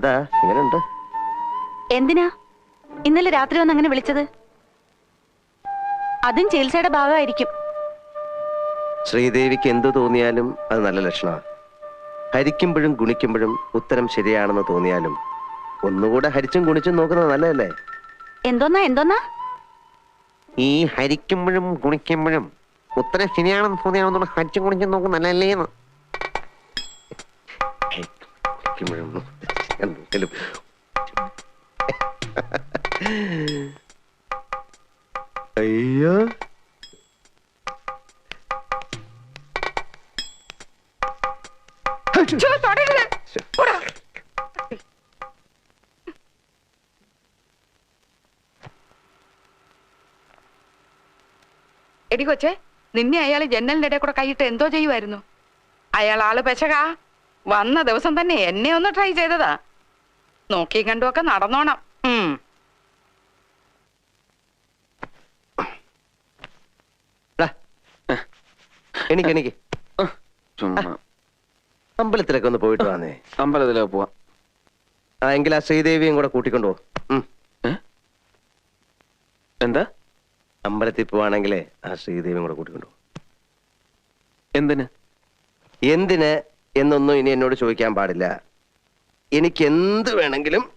എന്താ? ഇങ്ങനെയുണ്ട്. എന്തിനാ? ഇന്നലെ രാത്രി വന്ന് അങ്ങനെ വിളിച്ചത്? അതും ചികിത്സയുടെ ഭാഗമായിരിക്കും. ശ്രീദേവിക്ക് എന്തു തോന്നിയാലും അത് നല്ല ലക്ഷണമാണ് ഹരിക്കുമ്പോഴും ഗുണിക്കുമ്പോഴും ഉത്തരം ശരിയാണെന്ന് തോന്നിയാലും ഒന്നുകൂടെ ഹരിച്ചും ഗുണിച്ചും നോക്കുന്നത് നല്ലതല്ലേ? എന്തോന്നാ എന്തോന്നാ? ഈ ഹരിക്കുമ്പോഴും ഗുണിക്കുമ്പോഴും ഉത്തരം ശരിയാണെന്ന് തോന്നിയാണെന്നുള്ള ഹരിച്ചും ഗുണിച്ചും നോക്കുന്നത് നല്ലതല്ലേ എന്ന് ഹരിക്കുമ്പോഴും എന്തെങ്കിലും അയ്യോ. എടി കൊച്ചേ നിന്നെ അയാൾ ജനലിന്റെ ഇടയിൽ കൂടെ കൈയിട്ട് എന്തോ ചെയ്യുമായിരുന്നു അയാൾ ആൾ പെശകാ. വന്ന ദിവസം തന്നെ എന്നെ ഒന്ന് ട്രൈ ചെയ്തതാ. നോക്കി കണ്ടുമൊക്കെ നടന്നോണം. എനിക്ക് എനിക്ക് അമ്പലത്തിലൊക്കെ ഒന്ന് പോയിട്ട് വന്നേ അമ്പലത്തിലേക്ക് പോവാ. ആ എങ്കിൽ ആ ശ്രീദേവിയും കൂടെ കൂട്ടിക്കൊണ്ടു എന്താ? അമ്പലത്തിൽ പോവാണെങ്കിലേ ആ ശ്രീദേവിയും കൂടെ കൂട്ടിക്കൊണ്ടു. എന്തിന്? എന്തിന് എന്നൊന്നും ഇനി എന്നോട് ചോദിക്കാൻ പാടില്ല. എനിക്ക് എന്ത് വേണമെങ്കിലും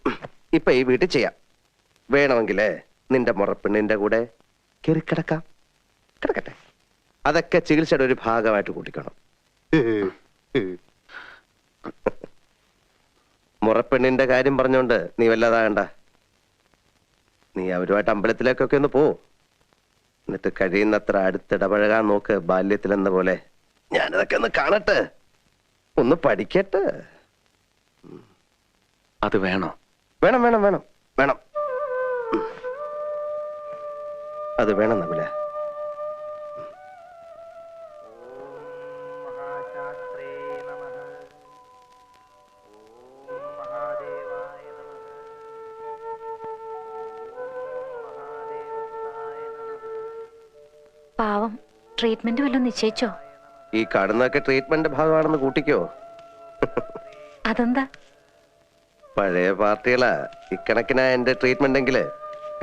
ഇപ്പൊ ഈ വീട്ടിൽ ചെയ്യാം. വേണമെങ്കിലേ നിന്റെ മുറപ്പെണ്ണിന്റെ കൂടെ കയറി കിടക്കാം. കിടക്കട്ടെ. അതൊക്കെ ചികിത്സയുടെ ഒരു ഭാഗമായിട്ട് കൂട്ടിക്കണം. മുറപ്പെണ്ണിന്റെ കാര്യം പറഞ്ഞോണ്ട് നീ വല്ലതാകണ്ട. നീ അവരുമായിട്ട് അമ്പലത്തിലേക്കൊക്കെ ഒന്ന് പോ. എന്നിട്ട് കഴിയുന്നത്ര അടുത്തിടപഴകാൻ നോക്ക് ബാല്യത്തിലെന്ന പോലെ. ഞാനതൊക്കെ ഒന്ന് കാണട്ടെ. ഒന്ന് പഠിക്കട്ടെ. അത് വേണോ? വേണം വേണം വേണം. വേണം. അത് വേണം നകുല. പാവം ട്രീറ്റ്മെന്റ് വല്ലതും നിശ്ചയിച്ചോ? ഈ കടന്നൊക്കെ ട്രീറ്റ്മെന്റ് ഭാഗമാണെന്ന് കൂട്ടിക്കോ. അതെന്താ? പഴയ പാർട്ടികളാ. ഇക്കണക്കിനാ എന്റെ ട്രീറ്റ്മെന്റ് എങ്കിൽ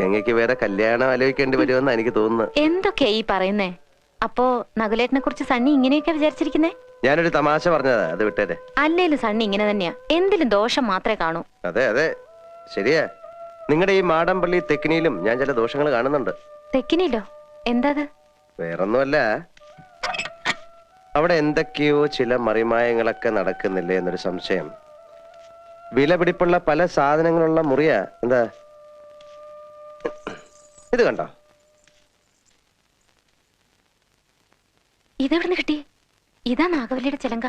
ഗംഗയ്ക്ക് വേറെ കല്യാണം ആലോചിക്കേണ്ടി വരുമെന്ന് എനിക്ക് തോന്നുന്നു എന്തൊക്കെയാ ഈ പറയുന്നേ? അപ്പോ നകുലേട്ടനെ കുറിച്ച് സണ്ണി ഇങ്ങനെയൊക്കെ വിചാരിച്ചിരിക്കുന്നേ? ഞാനൊരു തമാശ പറഞ്ഞതാ അത് വിട്ടേ അല്ലേലും സണ്ണി ഇങ്ങനെ തന്നെയാ. എന്തിലും ദോഷം മാത്രമേ കാണൂ. അതെ അതെ. ശരിയാ. നിങ്ങളുടെ ഈ മാടമ്പള്ളി തെക്കിനിയിലും ഞാൻ ചില ദോഷങ്ങൾ കാണുന്നുണ്ട്. തെക്കിനിയിലോ? എന്താ വേറൊന്നുമല്ല. അവിടെ എന്തൊക്കെയോ ചില മറിമായങ്ങളൊക്കെ നടക്കുന്നില്ലേ എന്നൊരു സംശയം. വിലപിടിപ്പുള്ള പല സാധനങ്ങളുള്ള മുറിയ. എന്താ? ഇത് കണ്ടോ? ഇതെവിടുന്ന് കിട്ടി? ഇതാ നാഗവല്ലിയുടെ ചിലങ്ക.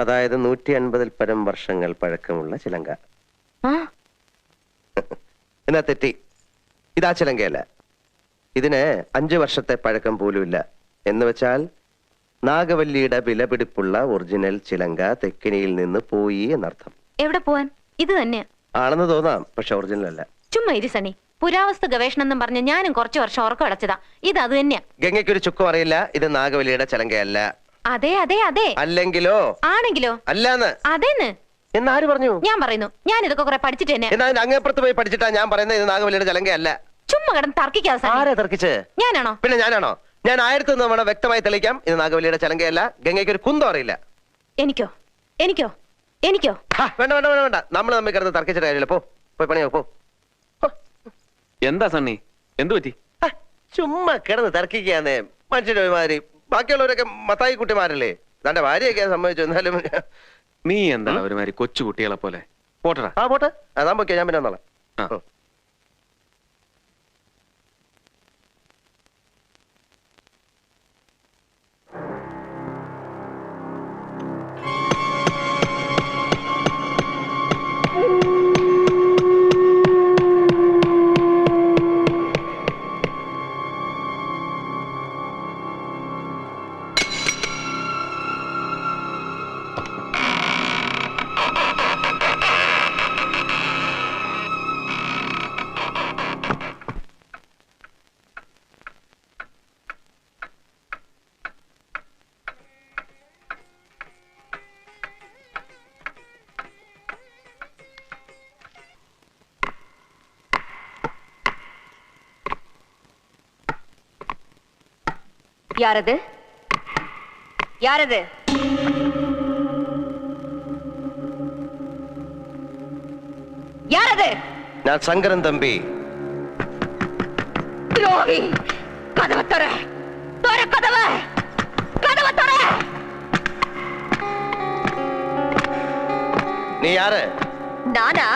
അതായത് നൂറ്റി അൻപതിൽ പരം വർഷങ്ങൾ പഴക്കമുള്ള ചിലങ്ക. ആ. എന്നാ തെറ്റി? ഇതാ ചിലങ്കയല്ല. ഇതിന് അഞ്ചു വർഷത്തെ പഴക്കം പോലുമില്ല എന്ന് വെച്ചാൽ നാഗവല്ലിയുടെ വിലപിടിപ്പുള്ള ഒറിജിനൽ ചിലങ്ക തെക്കിനിയിൽ നിന്ന് പോയി എന്നർത്ഥം. എവിടെ പോവാൻ? ഇത് തന്നെയാ ആണെന്ന് തോന്നാം പക്ഷെ ഒറിജിനൽ അല്ല. ചുമ്മാ ഇരി സണ്ണി. പുരാവസ്തു ഗവേഷണം എന്നും പറഞ്ഞ് ഞാനും കുറച്ചു വർഷം ഉറക്കം അടച്ചതാ. ഇത് അത് തന്നെയാ. ഗംഗയ്ക്ക് ഒരു ചുക്കും അറിയില്ല ഇത് നാഗവലിയുടെ ചലങ്കയല്ല. അതെ അതെ അതെ. അല്ലെങ്കിലോ? ആണെങ്കിലോ? അല്ലാന്ന്. അതേന്ന്? എന്നാര് പറഞ്ഞു? ഞാൻ പറയുന്നു. ഞാൻ ഇതൊക്കെ കുറെ പഠിച്ചിട്ട് തന്നെ. അങ്ങേപ്പുറത്ത് പോയി പഠിച്ചിട്ടാ ഞാൻ പറയുന്നത് ഇത് നാഗവലിയുടെ ചലങ്കയല്ല. ചുമ്മാ കിടന്ന് തർക്കിക്കാതെ ആരാ തർക്കിച്ച്? ഞാനാണോ? പിന്നെ ഞാനാണോ? ഞാൻ ആയിരത്തി വേണം വ്യക്തമായി തെളിയിക്കാം ഇത് നാഗവലിയുടെ ചലങ്കയല്ല ഗംഗയ്ക്ക് ഒരു കുന്തം അറിയില്ല. എനിക്കോ? എനിക്കോ? എനിക്കോ? ഹാ, വേണ്ട വേണ്ട വേണ്ട വേണ്ട. നമ്മൾ തമ്മിൽ കിടന്ന് തർക്കിച്ചിട്ട് കാര്യമില്ല. പോ പോയി പണിയോ പോ. എന്താ സണ്ണി? എന്തു പറ്റി? ചുമ്മാ കിടന്ന് തർക്കിക്കാന്നേ മനുഷ്യന്റെ ഒരുമാതിരി. ബാക്കിയുള്ളവരൊക്കെ മത്തായി കുട്ടിമാരല്ലേ? തന്റെ ഭാര്യയൊക്കെ സംഭവിച്ചു എന്നാലും നീ എന്താ ഒരുമാതിരി കൊച്ചു കുട്ടികളെ പോലെ? പോട്ടടാ. ആ പോട്ടെ. അതാ പൊക്കെ. ഞാൻ പിന്നെ വന്നോളാം. யாரது? யாரது? யாரது? நான் சங்கரன் தம்பி. துரோகி கதவை தர தர கதவை. கதவை தர நீ யாரு? நானா?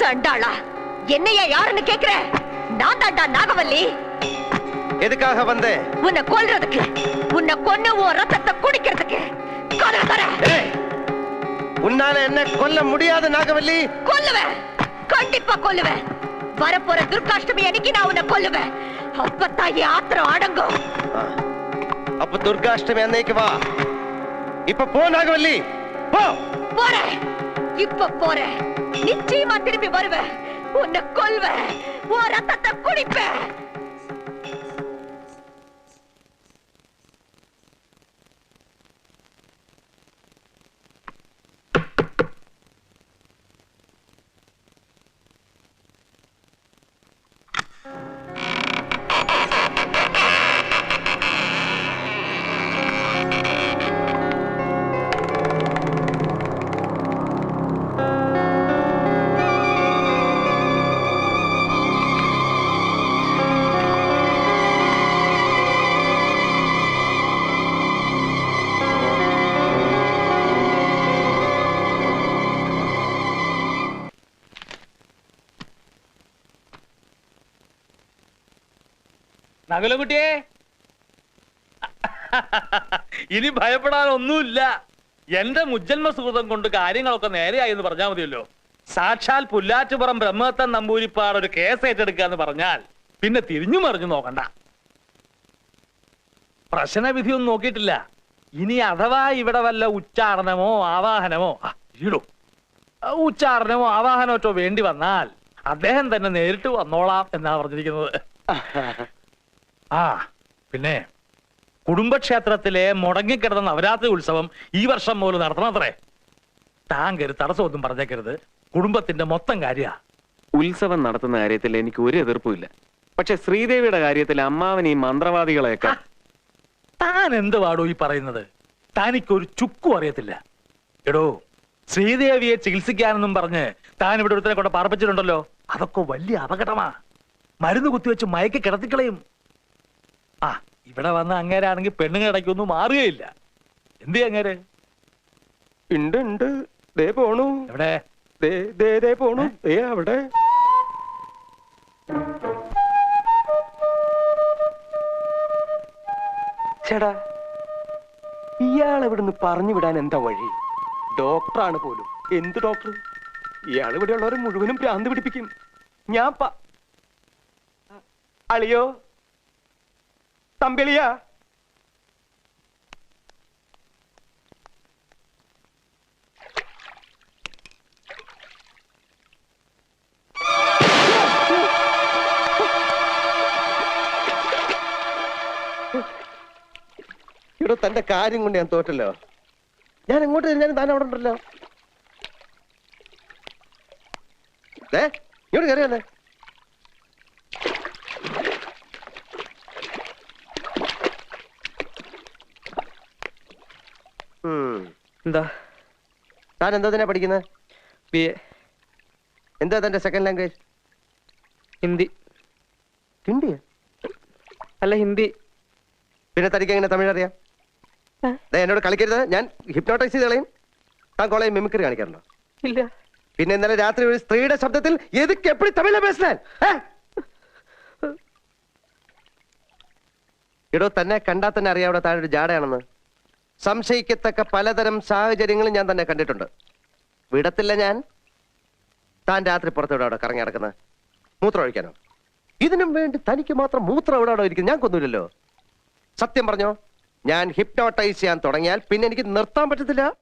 சண்டாளா. என்னையா யாருன்னு கேக்குற? நான் தாண்டா நாகவல்லி. எதுக்காக வந்து? உன்னை கொல்றதுக்கு உன்னை கொன்னு ஓ ரத்தத்தை குடிக்கிறதுக்கு. கொலை தர. உன்னால என்ன கொல்ல முடியாது நாகவல்லி? கொல்லுவேன். கண்டிப்பா கொல்லுவேன். வரப்போற துர்காஷ்டமி அன்னைக்கு நான் உன்னை கொல்லுவேன். அப்பத்தான் ஆத்திரம் அடங்கும். அப்ப துர்காஷ்டமி அன்னைக்கு வா. இப்ப போ நாகவல்லி. போ. போறேன். இப்ப போறேன். நிச்சயமா திரும்பி வருவேன். உன்னை கொல்வேன். உன் ரத்தத்தை குடிப்பேன். നകുലകുട്ടിയെ ഇനി ഭയപ്പെടാനൊന്നുമില്ല. എന്റെ മുജ്ജന്മ സുഹൃതം കൊണ്ട് കാര്യങ്ങളൊക്കെ നേരെയായി എന്ന് പറഞ്ഞാൽ മതിയല്ലോ. സാക്ഷാൽ പുല്ലാറ്റുപുറം ബ്രഹ്മത്തൻ നമ്പൂരിപ്പാട് ഒരു കേസ് ഏറ്റെടുക്കുക എന്ന് പറഞ്ഞാൽ പിന്നെ തിരിഞ്ഞു മറിഞ്ഞു നോക്കണ്ട. പ്രശ്നവിധിയൊന്നും നോക്കിയിട്ടില്ല. ഇനി അഥവാ ഇവിടെ വല്ല ഉച്ചാരണമോ ആവാഹനമോ ഇടൂ. ഉച്ചാരണമോ ആവാഹനമോ വേണ്ടി വന്നാൽ അദ്ദേഹം തന്നെ നേരിട്ട് വന്നോളാം എന്നാ പറഞ്ഞിരിക്കുന്നത്. ആ പിന്നെ കുടുംബക്ഷേത്രത്തിലെ മുടങ്ങിക്കിടന്ന നവരാത്രി ഉത്സവം ഈ വർഷം പോലും നടത്തണം അത്രേ. താങ്കര് തടസ്സമൊന്നും പറഞ്ഞേക്കരുത്. കുടുംബത്തിന്റെ മൊത്തം കാര്യ. ഉത്സവം നടത്തുന്ന കാര്യത്തിൽ എനിക്ക് ഒരു എതിർപ്പുമില്ല പക്ഷെ ശ്രീദേവിയുടെ കാര്യത്തിൽ അമ്മാവൻ ഈ മന്ത്രവാദികളെയൊക്കെ താൻ എന്ത് പാടോ ഈ പറയുന്നത്? താനിക്കൊരു ചുക്കും അറിയത്തില്ല. എടോ ശ്രീദേവിയെ ചികിത്സിക്കാനെന്നും പറഞ്ഞ് താൻ ഇവിടെ ഒരുത്തനെ കൊണ്ട് പാർപ്പിച്ചിട്ടുണ്ടല്ലോ. അതൊക്കെ വലിയ അപകടമാ. മരുന്ന് കുത്തിവെച്ച് മയക്കി കിടത്തിക്കളയും. ആ ഇവിടെ വന്ന അങ്ങേരാണെങ്കിൽ പെണ്ണുങ്ങളിടയ്ക്കൊന്നും മാറുകയില്ല. എന്ത് അങ്ങേര്? ഉണ്ട് ഉണ്ട്. ദേ പോണു. എവിടെ? ദേ ദേ ദേ പോണു. ദേ അവിടെ. ചേടാ ഇയാളെവിടുന്ന് പറഞ്ഞു വിടാൻ എന്താ വഴി? ഡോക്ടറാണ് പോലും. എന്ത് ഡോക്ടർ? ഇയാൾ ഇവിടെ മുഴുവനും ഭ്രാന്ത് പിടിപ്പിക്കും. ഞാൻ അളിയോ? തമ്പിളിയാ. ഇവിടെ തന്റെ കാര്യം കൊണ്ട് ഞാൻ തോറ്റല്ലോ. ഞാൻ ഇങ്ങോട്ട് തിരിഞ്ഞാലും താൻ അവിടെ ഉണ്ടല്ലോ. ഇങ്ങോട്ട് കയറി എന്താ? താൻ എന്താ തന്നെ പഠിക്കുന്നത് ബി എ. എന്താ തന്റെ സെക്കൻഡ് ലാംഗ്വേജ് ഹിന്ദി. ഹിന്ദി? അല്ല ഹിന്ദി. പിന്നെ തനിക്ക് എങ്ങനെ തമിഴ് അറിയാം? എന്നോട് കളിക്കരുത്. ഞാൻ ഹിപ്നോട്ടൈസ് ചെയ്ത് കളയും. താൻ കോളേജ് മിമിക്രി കാണിക്കാറുണ്ടോ? ഇല്ല. പിന്നെ ഇന്നലെ രാത്രി ഒരു സ്ത്രീയുടെ ശബ്ദത്തിൽ എതുക്ക് എപ്പടി തമിഴ പേശാൻ ഇടോ തന്നെ കണ്ടാൽ തന്നെ അറിയാം അവിടെ താഴെ ഒരു ജാടയാണെന്ന്. സംശയിക്കത്തക്ക പലതരം സാഹചര്യങ്ങളും ഞാൻ തന്നെ കണ്ടിട്ടുണ്ട്. വിടത്തില്ല ഞാൻ. താൻ രാത്രി പുറത്തോടെ അവിടെ കറങ്ങി നടക്കുന്നത്? മൂത്രം ഒഴിക്കാനോ? ഇതിനും വേണ്ടി തനിക്ക് മാത്രം മൂത്രം എവിടെ അവിടെ ഇരിക്കും ഞാൻ കൊന്നൂലല്ലോ. സത്യം പറഞ്ഞോ ഞാൻ ഹിപ്നോട്ടൈസ് ചെയ്യാൻ തുടങ്ങിയാൽ പിന്നെ എനിക്ക് നിർത്താൻ പറ്റത്തില്ല.